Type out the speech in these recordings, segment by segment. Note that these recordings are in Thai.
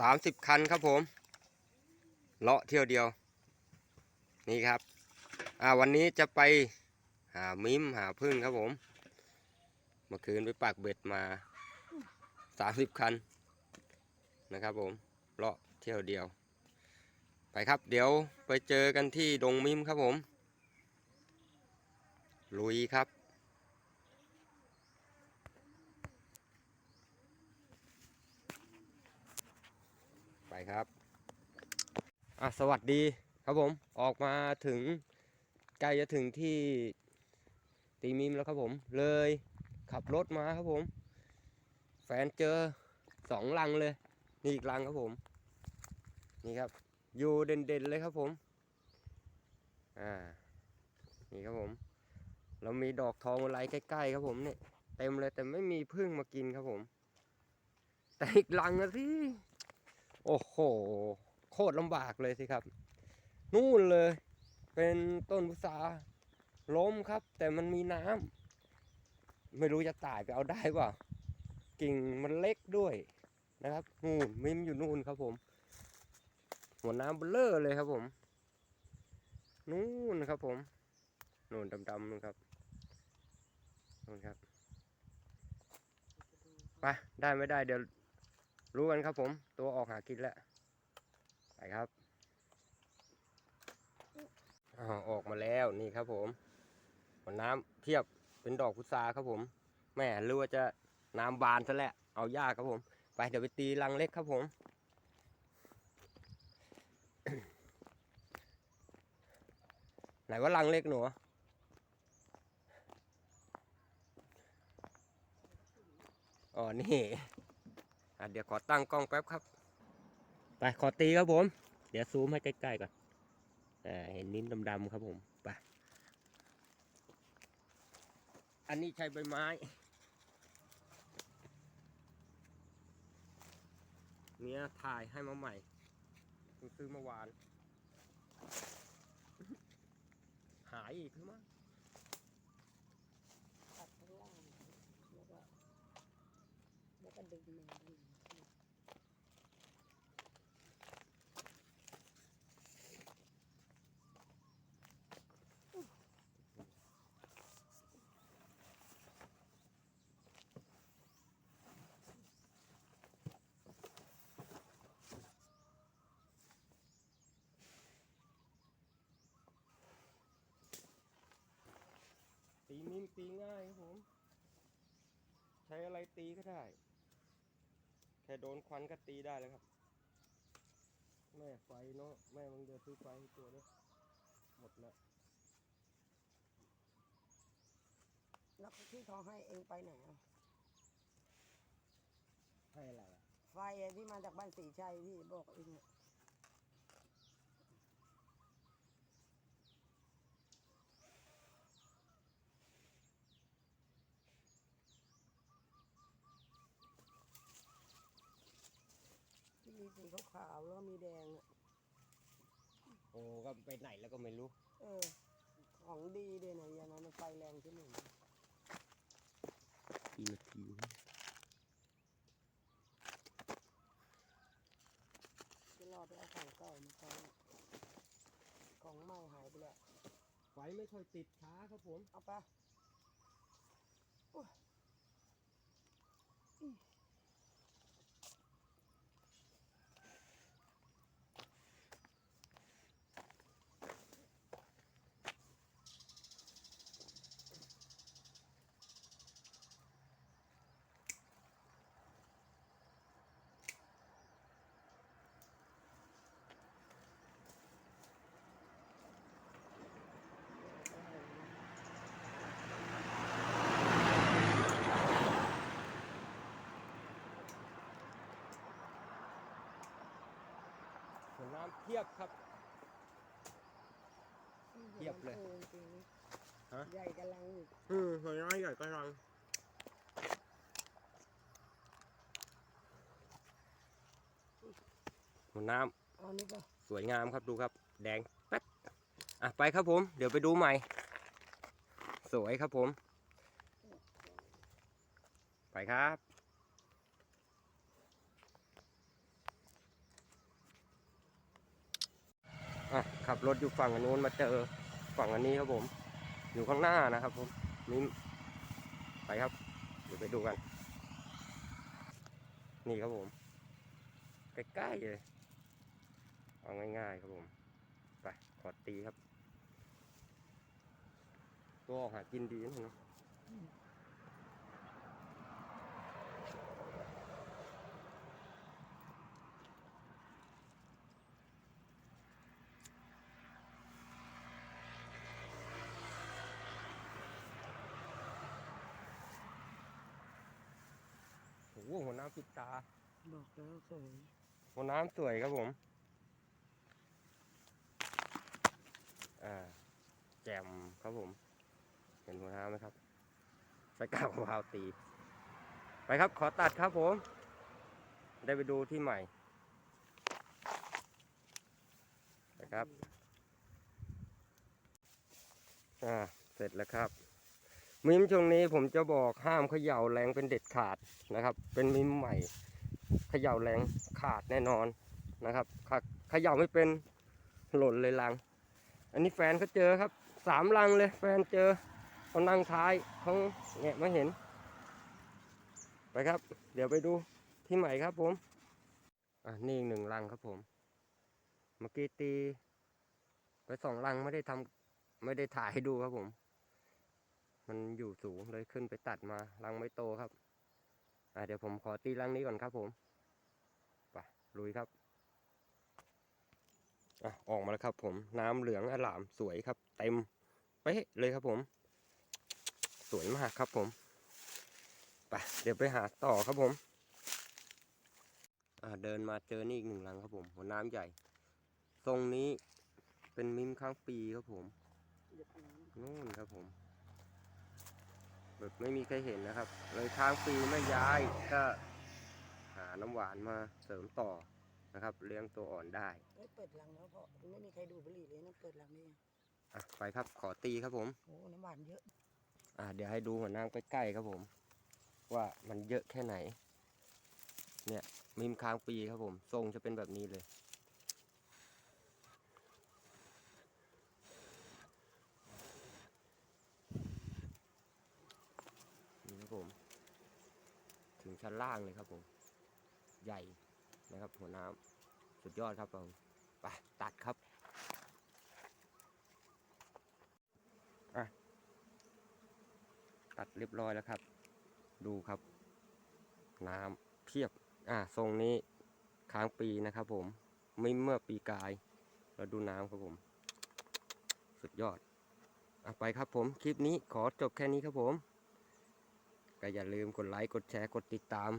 สามสิบคันครับผม เลาะเที่ยวเดียว นี่ครับ อ่าวันนี้จะไปหามิมหาพึ่งครับผม เมื่อคืนไปปักเบ็ดมาสามสิบคันนะครับผม เลาะเที่ยวเดียว ไปครับ เดี๋ยวไปเจอกันที่ดงมิมครับผม ลุยครับ ไปครับอะสวัสดีครับผมออกมาถึงใกล้จะถึงที่ตีมิมแล้วครับผม เลยขับรถมาครับผม แฟนเจอสองลังเลย นี่อีกลังครับผม นี่ครับ อยู่เด่นๆเลยครับผม อ่า นี่ครับผม เรามีดอกทองอะไรใกล้ๆครับผมเนี่ยเต็มเลยแต่ไม่มีพึ่งมากินครับผม แต่อีกลังนะสิ โอ้โห โคตรลำบากเลยสิครับ นู่นเลย เป็นต้นพุทราล้มครับ แต่มันมีน้ำไม่รู้จะตายไปเอาได้ป่ากิ่งมันเล็กด้วยนะครับนู่นมิมอยู่นู่นครับผม หัวน้ำเบลเลอร์เลยครับผม นู่นครับผมนู่นดำๆนู่นครับนู่นครับไปได้ไม่ได้เดี๋ยว รู้กันครับผม ตัวออกหากินแล้วไปครับอาออกมาแล้วนี่ครับผมหัวน้ำเพียบเป็นดอกพุทราครับผมแม่รู้ว่าจะน้ำบานซะแล้วเอายากครับผม ไปเดี๋ยวไปตีรังเล็กครับผมไหนว่ารังเล็กหนูอ๋อนี่ อะเดี๋ยวขอตั้งกล้องแป๊บครับ ไปขอตีครับผม เดี๋ยวซูมให้ใกล้ๆก่อนอ่าเห็นนิ้นดำๆครับผม ไป อันนี้ใช้ใบไม้ เนี่ยถ่ายให้มาใหม่เพิ่งซื้อเมื่อวาน หายอีกหรือมั้งตัดข้างล่างแล้วก็แล้วก็ดึงมา ตีนิ่มตีง่ายครับผม ใช้อะไรตีก็ได้ แค่โดนควันก็ตีได้แล้วครับ แม่ไฟเนาะแม่มึงเดือซื้อไฟให้ตัวเนี้ยหมดแล้วแล้วที่เขาให้เองไปไหนอะให้อะไรอะไฟอะที่มาจากบ้านสีชัยที่บอกเองอะ ที่มีสีขาวๆแล้วก็มีแดงอะโอ้ก็ไปไหนแล้วก็ไม่รู้ เออ ของดีด้วยนะอย่างนั้นมันไฟแรงที่หนึ่งกี่นาทีวะจะรอไปเอาของเก่ามาใช้ของใหม่หายไปแล้วไฟไม่ค่อยติดช้าครับผม เอาไป เพียบครับ เทียบเลยออจริงฮะ ใหญ่กำลังอีกอืมหัวน้ำใหญ่กำลังหัวน้เอานี่ก็ำสวยงามครับดูครับ แดงแป๊ดอะไปครับผม เดี๋ยวไปดูใหม่ สวยครับผม ไปครับ อะขับรถอยู่ฝั่งอันนู้นมาเจอฝั่งอันนี้ครับผม อยู่ข้างหน้านะครับผมนี่ไปครับเดี๋ยวไปดูกัน นี่ครับผมใกล้ๆเลยเอาง่ายๆครับผม ไปขอตีครับ ตัวออกหากินดีนะ โอ้หหัวน้ำปิดตา บอกแล้วสวยหัวน้ำสวยครับผม อ่า แจมครับผม เห็นหัวน้ำไหมครับไฟกาววาวตี ไปครับ ขอตัดครับผม ได้ไปดูที่ใหม่ไปครับ อ่า เสร็จแล้วครับ มิมช่วงนี้ผมจะบอกห้ามเขย่าแรงเป็นเด็ดขาดนะครับ เป็นมิมใหม่เขย่าแรงขาดแน่นอนนะครับขเขย่าไม่เป็นหล่นเลยลัง อันนี้แฟนเขาเจอครับสามลังเลย แฟนเจอเขานั่งท้ายเขาแงะไม่เห็น ไปครับ เดี๋ยวไปดูที่ใหม่ครับผมอะนี่อีกหนึ่งลังครับผม เมื่อกี้ตี ไปสองลังไม่ได้ทำไม่ได้ถ่ายให้ดูครับผม มันอยู่สูงเลยขึ้นไปตัดมาลังไม่โตครับ อะเดี๋ยวผมขอตีรังนี้ก่อนครับผมไปลุยครับอะออกมาแล้วครับผมน้ำเหลืองอลามสวยครับ เต็มเป๊ะเลยครับผม สวยมากครับผมไปเดี๋ยวไปหาต่อครับผมอะเดินมาเจอนี่อีกหนึ่งรังครับผม หัวน้ำใหญ่ ทรงนี้เป็นมิมข้างปีครับผมนู่นครับผม แบบไม่มีใครเห็นนะครับ เลยค้างปีไม่ย้ายก็หาน้ำหวานมาเสริมต่อนะครับ เลี้ยงตัวอ่อนได้ำเอ้ยเปิดรังแล้วเพราะไม่มีใครดูดบุหรี่เลยนะเปิดรังได้ยังอะไปครับขอตีครับผมโอ้น้ำหวานเยอะ อะเดี๋ยวให้ดูหัวน้ำใกล้ๆครับผม ว่ามันเยอะแค่ไหน เนี่ยมิมค้างปีครับผม ทรงจะเป็นแบบนี้เลย นี่ครับผม ถึง ชั้นล่างเลยครับผม ใหญ่นะครับ หัวน้ำสุดยอดครับผมไปตัดครับอะตัดเรียบร้อยแล้วครับ ดูครับ น้ำเพียบ อะทรงนี้ค้างปีนะครับผม ไม่เมื่อปีกาย เราดูน้ำครับผม สุดยอดอะไปครับผม คลิปนี้ขอจบแค่นี้ครับผม ก็อย่าลืมกดไลค์กดแชร์กดติดตาม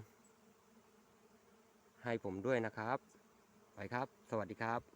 ให้ผมด้วยนะครับ ไปครับ สวัสดีครับ